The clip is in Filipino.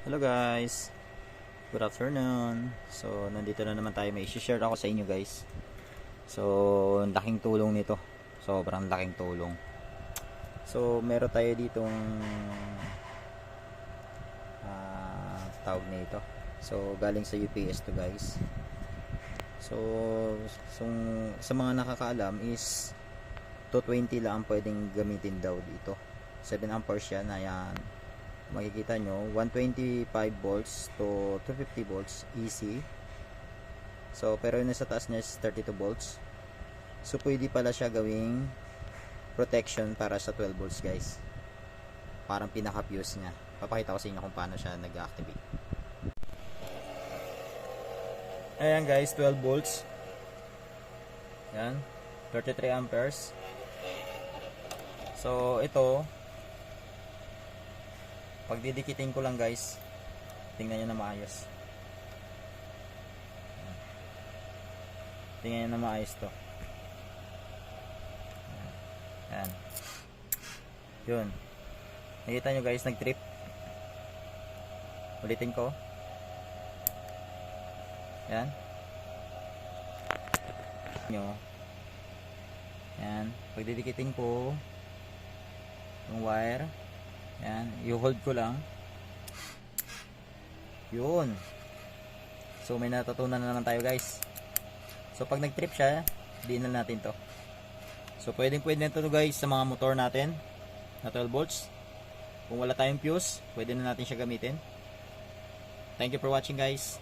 Hello guys. Good afternoon. So, nandito na naman tayo. May share ako sa inyo guys. So, laking tulong nito. Sobrang laking tulong. So, meron tayo ditong ah tawag nito. So, galing sa UPS to guys. So, so sa mga nakakaalam is 220 lang ang pwedeng gamitin daw dito. 7 amperes yan. Ayan makikita nyo 125 volts to 250 volts AC so pero yung nasa taas niya is 32 volts. So pwede pala siya gawing protection para sa 12 volts guys. Parang pinaka fuse niya. Papakita ko sa inyo kung paano siya nag-activate. Ayan guys 12 volts. Yan 33 amperes. So ito pag didikitin ko lang guys. Tingnan nyo na maayos. Ayan. tingnan nyo na maayos to. Ayan. yun. Nakita nyo guys nag trip ulitin ko. Yan nyo. Yan pag didikitin ko yung wire yan, i-hold ko lang. Yun. So may natutunan na naman tayo guys. So pag nag-trip siya, diin na natin to. So pwedeng pwede na to guys sa mga motor natin na 12 volts. Kung wala tayong fuse, pwede na natin siya gamitin. Thank you for watching guys.